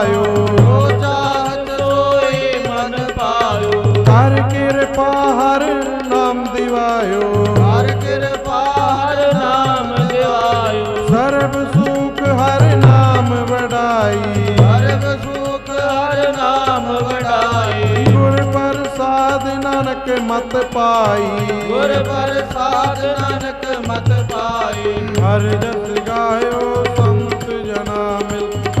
ਪਾਇਓ। ਪਾਇਓ। ਹਰ ਕਿਰਪਾ ਹਰ ਨਾਮ ਦਿਵਾਇਓ। ਹਰ ਕਿਰਪਾ ਹਰ ਨਾਮ ਦਿਵਾਇਓ। ਸਰਬ ਸੁਖ ਹਰ ਨਾਮ ਵਡਾਈ। ਸਰਬ ਹਰ ਨਾਮ ਵਡਾਈ। ਗੁਰ ਪ੍ਰਸਾਦ ਨਾਨਕ ਮਤ ਪਾਈ। ਗੁਰ ਪ੍ਰਸਾਦ ਨਾਨਕ ਮਤ ਪਾਈ। ਹਰ ਜਸ ਗਾਇਓ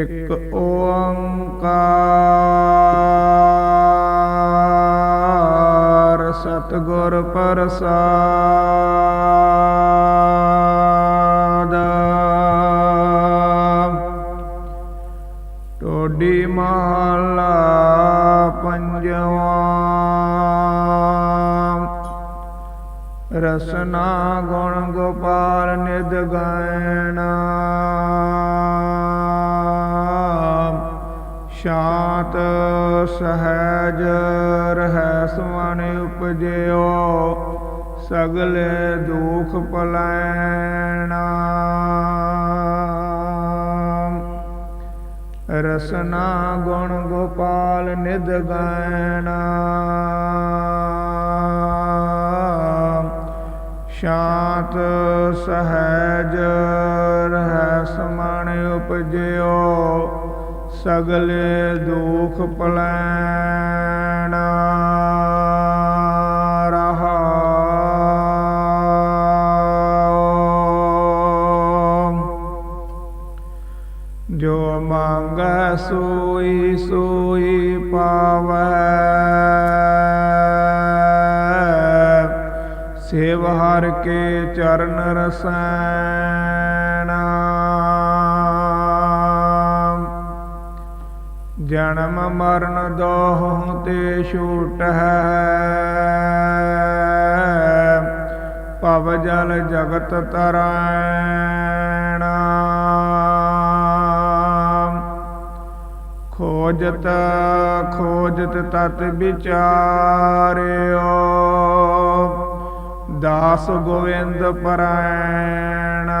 ਇੱਕ ਓੰਕਾਰ ਸਤਿਗੁਰ ਪ੍ਰਸਾਦ। ਟੋਡੀ ਮਹਲਾ ਪੰਜਵਾਂ। ਰਸਨਾ ਗੁਣ ਗੋਪਾਲ ਨਿਦ ਗਾਇਣਾ। ਸ਼ਾਂਤ ਸਹਿਜ ਰਹਿ ਸੁਮਨ ਉਪਜਿਓ, ਸਗਲੇ ਦੁਖ ਪਲੈਣਾ। ਰਸਨਾ ਗੁਣ ਗੋਪਾਲ ਨਿਦ ਗਾਇਣਾ। ਸ਼ਾਂਤ ਸਹਿਜ ਸਗਲੇ ਦੁਖ ਪਲੈਣਾ ਰਹਾ। ਜੋ ਮੰਗੈ ਸੋਈ ਸੋਈ ਪਾਵੈ। ਸੇਵ ਹਰ ਕੇ ਚਰਨ ਰਸੈਣਾ ਜਨਮ ਮਰਨ ਦੋਹ ਤੇ ਛੂਟ ਹੈ। ਭਵ ਜਲ ਜਗਤ ਤਰੈਣਾ। ਖੋਜਤ ਖੋਜਤ ਤਤ ਵਿਚਾਰਿਓ। ਦਾਸ ਗੋਵਿੰਦ ਪਰਾਇਣਾ।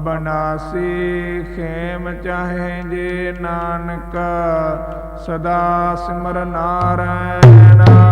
ਅਬਨਾਸੀ ਖੇਮ ਚਾਹੇ ਜੇ ਨਾਨਕ ਸਦਾ ਸਿਮਰ ਨਾਰਾਇਣਾ।